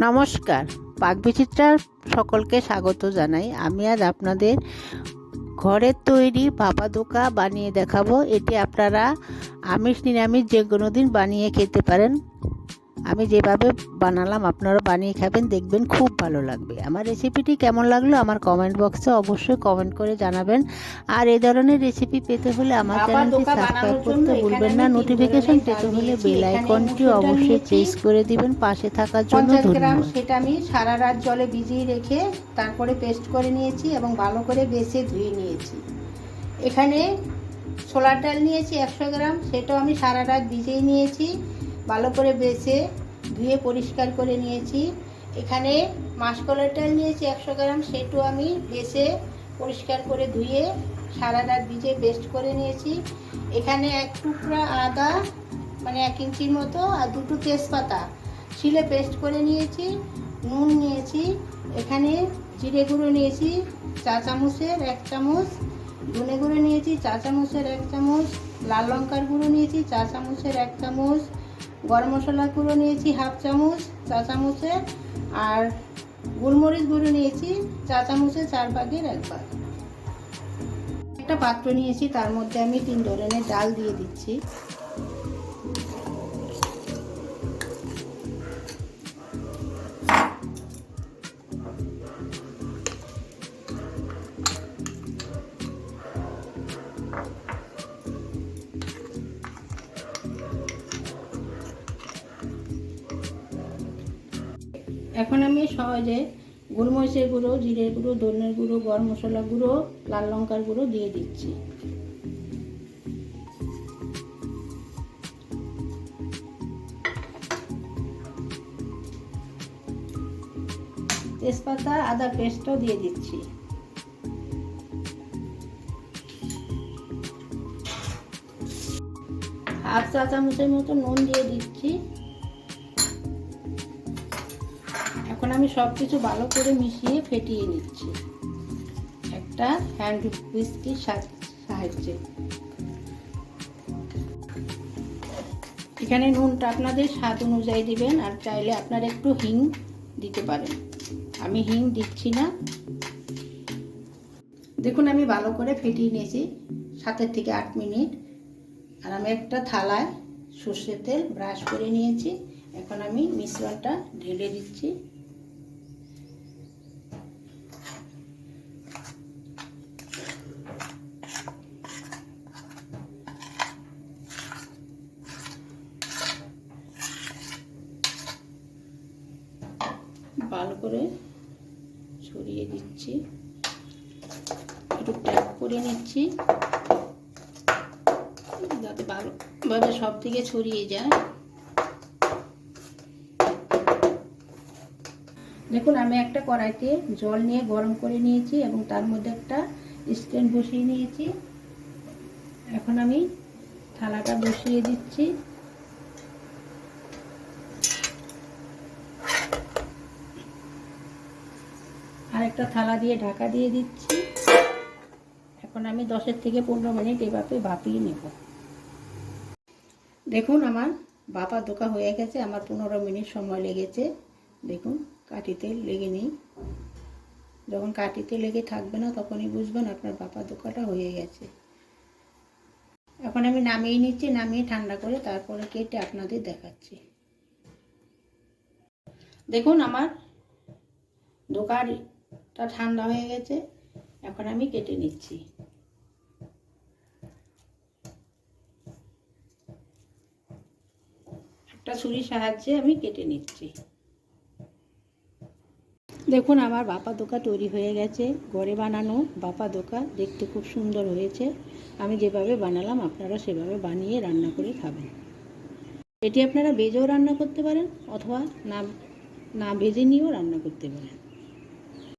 নমস্কার। পাকবিচিত্রার সকলকে স্বাগত জানাই। আমি আজ আপনাদের ঘরের তৈরি পাপা দোকা বানিয়ে দেখাবো। এটি আপনারা আমিষ নিরামিষ যে কোনো দিন বানিয়ে খেতে পারেন। আমি যেভাবে বানালাম আপনারা বানিয়ে খাবেন দেখবেন খুব ভালো লাগবে। আমার রেসিপিটি কেমন লাগল আমার কমেন্ট বক্সে অবশ্যই কমেন্ট করে জানাবেন। আর এই ধরনের রেসিপি পেতে হলে আমার চ্যানেলটি সাবস্ক্রাইব করতে ভুলবেন না। নোটিফিকেশন পেতে হলে। বেল আইকনটি অবশ্যই। প্রেস করে দিবেন। পাশে থাকার জন্য ধন্যবাদ। সেটা আমি সারা রাত জলে ভিজিয়ে রেখে তারপরে পেস্ট করে নিয়েছি এবং ভালো করে বেছে ধুয়ে নিয়েছি। এখানে ছোলার ডাল নিয়েছি একশো গ্রাম সেটাও আমি সারা রাত ভিজিয়ে নিয়েছি। ভালো করে বেছে ধুয়ে পরিষ্কার করে নিয়েছি। এখানে মাসকলার ডাল নিয়েছি একশো গ্রাম, সেটু আমি বেছে পরিষ্কার করে ধুয়ে সারা রাত ভিজে পেস্ট করে নিয়েছি। এখানে এক টুকরা আদা মানে এক ইঞ্চির মতো, আর দুটো তেজপাতা শিলে পেস্ট করে নিয়েছি, নুন নিয়েছি, এখানে জিরে গুঁড়ো নিয়েছি, চা চামচের এক চামচ, ধনে গুঁড়ো নিয়েছি, চা চামচের এক চামচ, লাল লঙ্কার গুঁড়ো নিয়েছি, চা চামচের এক চামচ গরম মশলা গুঁড়ো নিয়েছি হাফ চামচ, চা চামচের আর গোলমরিচ গুঁড়ো নিয়েছি চা চামচে চার ভাগের এক ভাগ। একটা পাত্র নিয়েছি, তার মধ্যে আমি তিন ধরনের ডাল দিয়ে দিচ্ছি। এখন আমি সহজে গোলমরিচের গুঁড়ো, জিরের গুঁড়ো, ধনের গুঁড়ো, গরম মশলা গুঁড়ো, লাল লঙ্কার গুঁড়ো দিয়ে দিচ্ছি। তেজপাতা, আদা পেস্টও দিয়ে দিচ্ছি। হাফ চা চামচের মতো নুন দিয়ে দিচ্ছি। এখন আমি সব কিছু ভালো করে মিশিয়ে ফেটিয়ে নিচ্ছি। একটা হ্যান্ড হুইস্কির সাহায্যে। এখানে নুনটা আপনাদের স্বাদ অনুযায়ী দিবেন আর চাইলে আপনারা একটু হিং দিতে পারেন। আমি হিং দিচ্ছি না। দেখুন, আমি ভালো করে ফেটিয়ে নিয়েছি সাতের থেকে আট মিনিট। আর আমি একটা থালায় সর্ষের তেল ব্রাশ করে নিয়েছি। এখন আমি মিশ্রণটা ঢেলে দিচ্ছি। ভালো করে ছড়িয়ে দিচ্ছি। একটু ট্যাপ করে নিচ্ছি। যাতে ভালোভাবে সব দিকে ছড়িয়ে যায়। দেখুন, আমি একটা কড়াইতে জল নিয়ে গরম করে নিয়েছি এবং তার মধ্যে একটা স্ট্যান্ড বসিয়ে নিয়েছি। এখন আমি থালাটা বসিয়ে দিচ্ছি। একটা থালা দিয়ে ঢাকা দিয়ে দিচ্ছি। এখন আমি দশের থেকে পনেরো মিনিট এভাবে ভাপিয়ে নেব। দেখুন আমার বাপা দোকা হয়ে গেছে, আমার পনেরো মিনিট সময় লেগেছে। দেখুন, কাঠিতে লেগে নেই। যখন কাঠিতে লেগে থাকবে না, তখনই বুঝবেন আপনার বাপা দোকাটা হয়ে গেছে। এখন আমি নামিয়ে নিচ্ছি, নামিয়ে ঠান্ডা করে তারপরে কেটে আপনাদের দেখাচ্ছি। দেখুন আমার দোকানটা ঠান্ডা হয়ে গেছে, এখন আমি কেটে নিচ্ছি। একটা ছুরির সাহায্যে আমি কেটে নিচ্ছি। দেখুন, আমার বাপা দোকা তৈরি হয়ে গেছে, ঘরে বানানো বাপা দোকা দেখতে খুব সুন্দর হয়েছে। আমি যেভাবে বানালাম, আপনারা সেভাবে বানিয়ে রান্না করে খাবেন। এটি আপনারা ভেজেও রান্না করতে পারেন, অথবা না না ভেজে নিয়েও রান্না করতে পারেন।